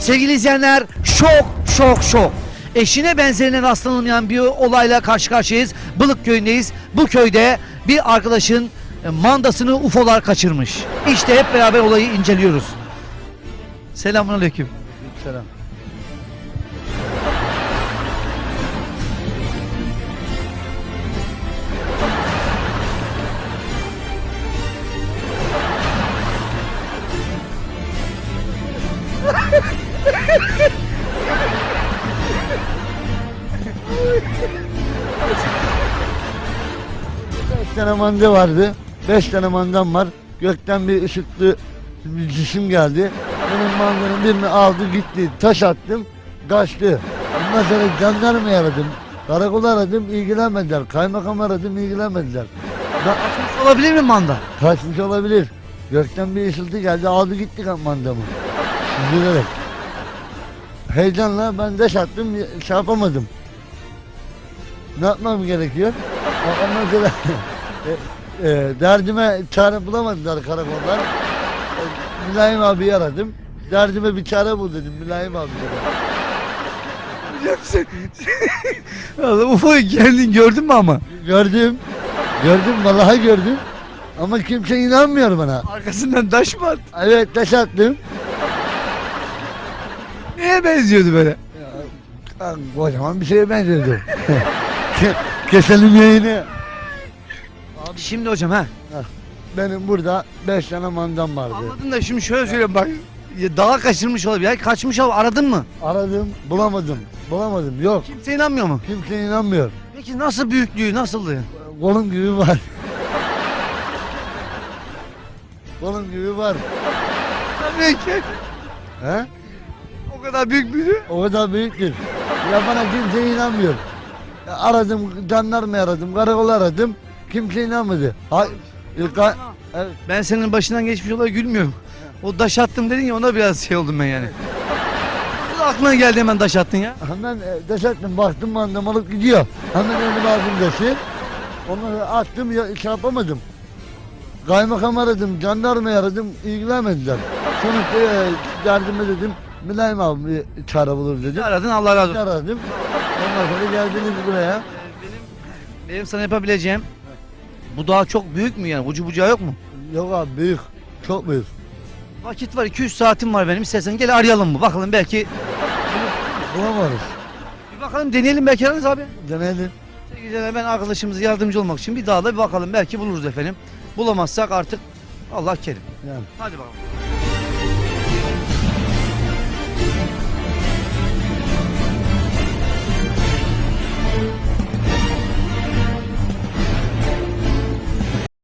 Sevgili izleyenler şok şok şok. Eşine benzerine rastlanılmayan bir olayla karşı karşıyayız. Balık köyündeyiz. Bu köyde bir arkadaşın e, mandasını UFO'lar kaçırmış. İşte hep beraber olayı inceliyoruz. Selamun aleyküm. Selam. Beş tane manda vardı. Beş tane mandam var. Gökten bir ışıklı bir cisim geldi. Benim mandanın birini aldı gitti. Taş attım. Kaçtı. Ondan sonra jandarmayı aradım. Karakolu aradım ilgilenmediler. Kaymakam aradım ilgilenmediler. Kaçmış olabilir mi manda? kaçmış olabilir. Gökten bir ışıltı geldi aldı gitti mandamı. Süzülerek. Heyecanla ben de attım şey yapamadım. Ne yapmam gerekiyor? Ondan sonra e, e, derdime çare bulamadılar karakollar. E, Mülayim abi aradım. Derdime bir çare bul dedim Mülayim abi dedim. Allah, UFO'yu kendin gördün mü ama? Gördüm. Gördüm vallahi gördüm. Ama kimse inanmıyor bana. Arkasından taş mı attı? Evet taş attım. Neye benziyordu böyle? Ya, Kocaman bir şeye benziyordu. Ke- Keselim yayını. Şimdi hocam ha. Benim burada beş tane mandam vardı. Anladın da şimdi şöyle söyleyeyim bak. Ya Dağa kaçırmış olabilir. Ya kaçmış ol aradın mı? Aradım bulamadım. Bulamadım yok. Kimse inanmıyor mu? Kimse inanmıyor. Peki nasıl büyüklüğü nasıldı? Kolum gibi var. Kolum gibi var. Tabii ki. He? O kadar büyük müydü? O kadar büyüktür. Ya bana kimse inanmıyor. Ya aradım, jandarma aradım, karakolu aradım. Kimse inanmadı. Hay, e, ka- evet, Ben senin başından geçmiş olaya gülmüyorum. O taş attım dedin ya ona biraz şey oldum ben yani. Nasıl aklına geldi hemen taş attın ya? hemen e, deş ettim, baktım mandam alıp gidiyor. Hemen elime aldım deşi. Onları attım, ya, şey yapamadım. Kaymakam aradım, jandarma aradım, ilgilenmediler. Sonuçta e, derdime dedim, Mülayim abi bir çare bulur dedim. Aradın Allah razı olsun. Aradım. Ondan sonra geldiniz buraya. Benim, benim sana yapabileceğim bu dağ çok büyük mü yani? Ucu bucağı yok mu? Yok abi büyük, çok büyük. Vakit var 200 saatim var benim. İstersen gel arayalım mı? Bakalım belki Bulamarız. bir bakalım deneyelim belki ararız abi. Deneyelim. Sevgili ben arkadaşımıza yardımcı olmak için bir dağda bir bakalım belki buluruz efendim. Bulamazsak artık Allah kerim. Yani. Hadi bakalım.